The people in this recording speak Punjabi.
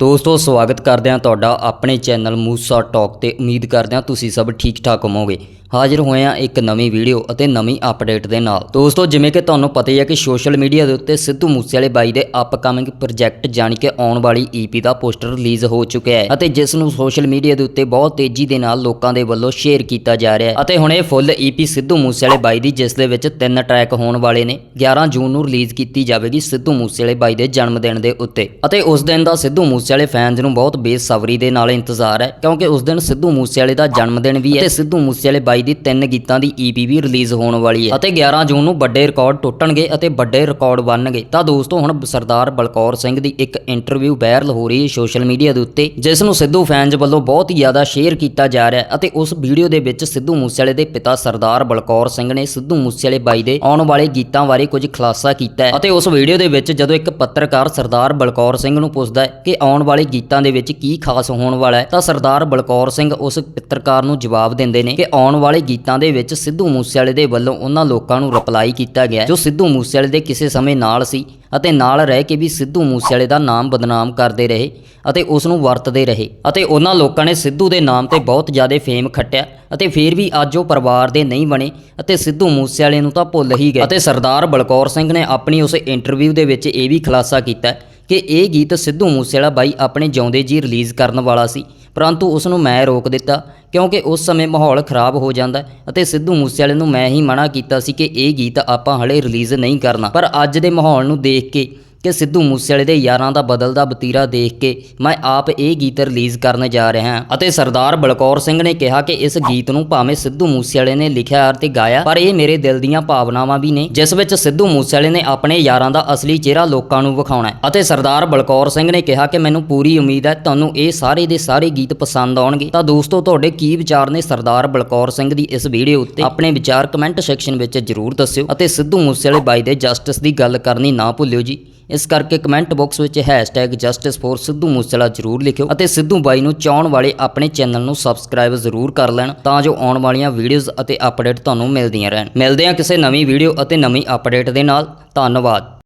ਦੋਸਤੋ, ਸਵਾਗਤ ਕਰਦੇ ਹਾਂ ਤੁਹਾਡਾ ਆਪਣੇ ਚੈਨਲ ਮੂਸਾ ਟਾਕ ਤੇ। ਉਮੀਦ ਕਰਦੇ ਹਾਂ ਤੁਸੀਂ ਸਭ ਠੀਕ ਠਾਕ ਹੋਵੋਗੇ। ਹਾਜ਼ਰ ਹੋਏ ਹਾਂ ਇੱਕ ਨਵੀਂ ਵੀਡੀਓ ਅਤੇ ਨਵੀਂ ਅਪਡੇਟ ਦੇ ਨਾਲ। ਦੋਸਤੋ, ਜਿਵੇਂ ਕਿ ਤੁਹਾਨੂੰ ਪਤਾ ਹੀ ਹੈ ਕਿ ਸੋਸ਼ਲ ਮੀਡੀਆ ਦੇ ਉੱਤੇ ਸਿੱਧੂ ਮੂਸੇਵਾਲੇ ਬਾਈ ਦੇ ਅਪਕਮਿੰਗ ਪ੍ਰੋਜੈਕਟ ਜਾਣੀ ਕਿ ਆਉਣ ਵਾਲੀ ਈਪੀ ਦਾ ਪੋਸਟਰ ਰਿਲੀਜ਼ ਹੋ ਚੁੱਕਿਆ ਹੈ ਅਤੇ ਜਿਸ ਨੂੰ ਸੋਸ਼ਲ ਮੀਡੀਆ ਦੇ ਉੱਤੇ ਬਹੁਤ ਤੇਜ਼ੀ ਦੇ ਨਾਲ ਲੋਕਾਂ ਦੇ ਵੱਲੋਂ ਸ਼ੇਅਰ ਕੀਤਾ ਜਾ ਰਿਹਾ ਹੈ। ਅਤੇ ਹੁਣ ਇਹ ਫੁੱਲ ਈਪੀ ਸਿੱਧੂ ਮੂਸੇਵਾਲੇ ਬਾਈ ਦੀ, ਜਿਸ ਦੇ ਵਿੱਚ ਤਿੰਨ ਟਰੈਕ ਹੋਣ ਵਾਲੇ ਨੇ 11 ਜੂਨ ਨੂੰ ਰਿਲੀਜ਼ ਕੀਤੀ ਜਾਵੇਗੀ ਸਿੱਧੂ ਮੂਸੇਵਾਲੇ ਬਾਈ ਦੇ ਜਨਮ ਦਿਨ ਦੇ ਉੱਤੇ। ਅਤੇ ਉਸ ਦਿਨ ਦਾ ਸਿੱਧੂ ਮੂਸੇਵਾਲੇ ਫੈਨਸ ਨੂੰ ਬਹੁਤ ਬੇਸਬਰੀ ਦੇ ਨਾਲ ਇੰਤਜ਼ਾਰ ਹੈ, ਕਿਉਂਕਿ ਉਸ ਦਿਨ ਸਿੱਧੂ ਮੂਸੇਵਾਲੇ ਦਾ ਜਨਮ ਦਿਨ ਵੀ ਹੈ ਤੇ ਸਿੱਧੂ ਮੂਸੇਵਾਲੇ ਬਾਈ ਦੀ ਤਿੰਨ ਗੀਤਾਂ ਦੀ ਈਪੀ ਵੀ ਰਿਲੀਜ਼ ਹੋਣ ਵਾਲੀ ਹੈ। ਅਤੇ 11 ਜੂਨ ਨੂੰ ਵੱਡੇ ਰਿਕਾਰਡ ਟੁੱਟਣਗੇ ਅਤੇ ਵੱਡੇ ਰਿਕਾਰਡ ਬਣਨਗੇ। ਤਾਂ ਦੋਸਤੋ, ਹੁਣ ਸਰਦਾਰ ਬਲਕੌਰ ਸਿੰਘ ਦੀ ਇੱਕ ਇੰਟਰਵਿਊ ਵਾਇਰਲ ਹੋ ਰਹੀ ਹੈ ਸੋਸ਼ਲ ਮੀਡੀਆ ਦੇ ਉੱਤੇ, ਜਿਸ ਨੂੰ ਸਿੱਧੂ ਫੈਨਸ ਵੱਲੋਂ ਬਹੁਤ ਜ਼ਿਆਦਾ ਸ਼ੇਅਰ ਕੀਤਾ ਜਾ ਰਿਹਾ ਹੈ ਅਤੇ ਉਸ ਵੀਡੀਓ ਦੇ ਵਿੱਚ ਸਿੱਧੂ ਮੂਸੇਵਾਲੇ ਦੇ ਪਿਤਾ ਸਰਦਾਰ ਬਲਕੌਰ ਸਿੰਘ ਨੇ ਸਿੱਧੂ ਮੂਸੇਵਾਲੇ ਬਾਈ ਦੇ ਆਉਣ ਵਾਲੇ ਗੀਤਾਂ ਬਾਰੇ ਕੁਝ ਖੁਲਾਸਾ ਕੀਤਾ ਹੈ। ਅਤੇ ਉਸ ਵੀਡੀਓ ਦੇ ਵਿੱਚ ਜਦੋਂ ਇੱਕ ਪੱਤਰਕਾਰ ਸਰਦਾਰ ਬਲਕੌਰ ਸਿੰਘ ਨੂੰ ਪੁੱਛਦਾ ਹੈ ਕਿ ਆਉਣ ਵਾਲੇ ਗੀਤਾਂ ਦੇ ਵਿੱਚ ਕੀ ਖਾਸ ਹੋਣ ਵਾਲਾ ਹੈ, ਤਾਂ ਸਰਦਾਰ ਬਲਕੌਰ ਸਿੰਘ ਉਸ ਪੱਤਰਕਾਰ ਨੂੰ ਜਵਾਬ ਦਿੰਦੇ ਨੇ ਕਿ ਆਉਣ ਵਾਲੇ ਗੀਤਾਂ ਦੇ ਵਿੱਚ ਸਿੱਧੂ ਮੂਸੇਵਾਲੇ ਦੇ ਵੱਲੋਂ ਉਹਨਾਂ ਲੋਕਾਂ ਨੂੰ ਰਿਪਲਾਈ ਕੀਤਾ ਗਿਆ, ਜੋ ਸਿੱਧੂ ਮੂਸੇਵਾਲੇ ਦੇ ਕਿਸੇ ਸਮੇਂ ਨਾਲ ਸੀ ਅਤੇ ਨਾਲ ਰਹਿ ਕੇ ਵੀ ਸਿੱਧੂ ਮੂਸੇਵਾਲੇ ਦਾ ਨਾਮ ਬਦਨਾਮ ਕਰਦੇ ਰਹੇ ਅਤੇ ਉਸ ਨੂੰ ਵਰਤਦੇ ਰਹੇ ਅਤੇ ਉਹਨਾਂ ਲੋਕਾਂ ਨੇ ਸਿੱਧੂ ਦੇ ਨਾਮ ਤੇ ਬਹੁਤ ਜ਼ਿਆਦਾ ਫੇਮ ਖੱਟਿਆ ਅਤੇ ਫਿਰ ਵੀ ਅੱਜ ਉਹ ਪਰਿਵਾਰ ਦੇ ਨਹੀਂ ਬਣੇ ਅਤੇ ਸਿੱਧੂ ਮੂਸੇਵਾਲੇ ਨੂੰ ਤਾਂ ਭੁੱਲ ਹੀ ਗਏ। ਅਤੇ ਸਰਦਾਰ ਬਲਕੌਰ ਸਿੰਘ ਨੇ ਆਪਣੀ ਉਸ ਇੰਟਰਵਿਊ ਦੇ ਵਿੱਚ ਇਹ ਵੀ ਖੁਲਾਸਾ ਕੀਤਾ ਕਿ ਇਹ ਗੀਤ ਸਿੱਧੂ ਮੂਸੇਵਾਲਾ ਬਾਈ ਆਪਣੇ ਜਿਉਂਦੇ ਜੀ ਰਿਲੀਜ਼ ਕਰਨ ਵਾਲਾ ਸੀ। ਪਰੰਤੂ ਉਸ ਨੂੰ ਮੈਂ ਰੋਕ ਦਿੱਤਾ, ਕਿਉਂਕਿ ਉਸ ਸਮੇਂ ਮਾਹੌਲ ਖਰਾਬ ਹੋ ਜਾਂਦਾ ਅਤੇ ਸਿੱਧੂ ਮੂਸੇਵਾਲੇ ਨੂੰ ਮੈਂ ਹੀ ਮਨਾ ਕੀਤਾ ਸੀ ਕਿ ਇਹ ਗੀਤ ਆਪਾਂ ਹਲੇ ਰਿਲੀਜ਼ ਨਹੀਂ ਕਰਨਾ। ਪਰ ਅੱਜ ਦੇ ਮਾਹੌਲ ਨੂੰ ਦੇਖ ਕੇ ਕਿ ਸਿੱਧੂ ਮੂਸੇਵਾਲੇ ਦੇ ਯਾਰਾਂ ਦਾ ਬਦਲਦਾ ਬਤੀਰਾ ਦੇਖ ਕੇ ਮੈਂ ਆਪ ਇਹ ਗੀਤ ਰਿਲੀਜ਼ ਕਰਨ ਜਾ ਰਿਹਾ ਹਾਂ। ਅਤੇ ਸਰਦਾਰ ਬਲਕੌਰ ਸਿੰਘ ਨੇ ਕਿਹਾ ਕਿ ਇਸ ਗੀਤ ਨੂੰ ਭਾਵੇਂ ਸਿੱਧੂ ਮੂਸੇਵਾਲੇ ਨੇ ਲਿਖਿਆ ਅਤੇ ਗਾਇਆ, ਪਰ ਇਹ ਮੇਰੇ ਦਿਲ ਦੀਆਂ ਭਾਵਨਾਵਾਂ ਵੀ ਨੇ, ਜਿਸ ਵਿੱਚ ਸਿੱਧੂ ਮੂਸੇਵਾਲੇ ਨੇ ਆਪਣੇ ਯਾਰਾਂ ਦਾ ਅਸਲੀ ਚਿਹਰਾ ਲੋਕਾਂ ਨੂੰ ਵਿਖਾਉਣਾ ਹੈ। ਅਤੇ ਸਰਦਾਰ ਬਲਕੌਰ ਸਿੰਘ ਨੇ ਕਿਹਾ ਕਿ ਮੈਨੂੰ ਪੂਰੀ ਉਮੀਦ ਹੈ ਤੁਹਾਨੂੰ ਇਹ ਸਾਰੇ ਦੇ ਸਾਰੇ ਗੀਤ ਪਸੰਦ ਆਉਣਗੇ। ਤਾਂ ਦੋਸਤੋ, ਤੁਹਾਡੇ ਕੀ ਵਿਚਾਰ ਨੇ ਸਰਦਾਰ ਬਲਕੌਰ ਸਿੰਘ ਦੀ ਇਸ ਵੀਡੀਓ ਉੱਤੇ? ਆਪਣੇ ਵਿਚਾਰ ਕਮੈਂਟ ਸੈਕਸ਼ਨ ਵਿੱਚ ਜਰੂਰ ਦੱਸਿਓ ਅਤੇ ਸਿੱਧੂ ਮੂਸੇਵਾਲੇ ਬਾਈ ਦੇ ਜਸਟਿਸ ਦੀ ਗੱਲ ਕਰਨੀ ਨਾ ਭੁੱਲਿਓ ਜੀ। ਇਸ ਕਰਕੇ ਕਮੈਂਟ ਬਾਕਸ ਵਿੱਚ #justice4 ਸਿੱਧੂ ਮੂਸੇਵਾਲਾ ਜ਼ਰੂਰ ਲਿਖਿਓ ਅਤੇ ਸਿੱਧੂ ਬਾਈ ਨੂੰ ਚਾਹਣ ਵਾਲੇ ਆਪਣੇ ਚੈਨਲ ਨੂੰ ਸਬਸਕ੍ਰਾਈਬ ਜ਼ਰੂਰ ਕਰ ਲੈਣ ਤਾਂ ਜੋ ਆਉਣ ਵਾਲੀਆਂ ਵੀਡੀਓਜ਼ ਅਤੇ ਅਪਡੇਟ ਤੁਹਾਨੂੰ ਮਿਲਦੀਆਂ ਰਹਿਣ। ਮਿਲਦੇ ਹਾਂ ਕਿਸੇ ਨਵੀਂ ਵੀਡੀਓ ਅਤੇ ਨਵੀਂ ਅਪਡੇਟ ਦੇ ਨਾਲ। ਧੰਨਵਾਦ।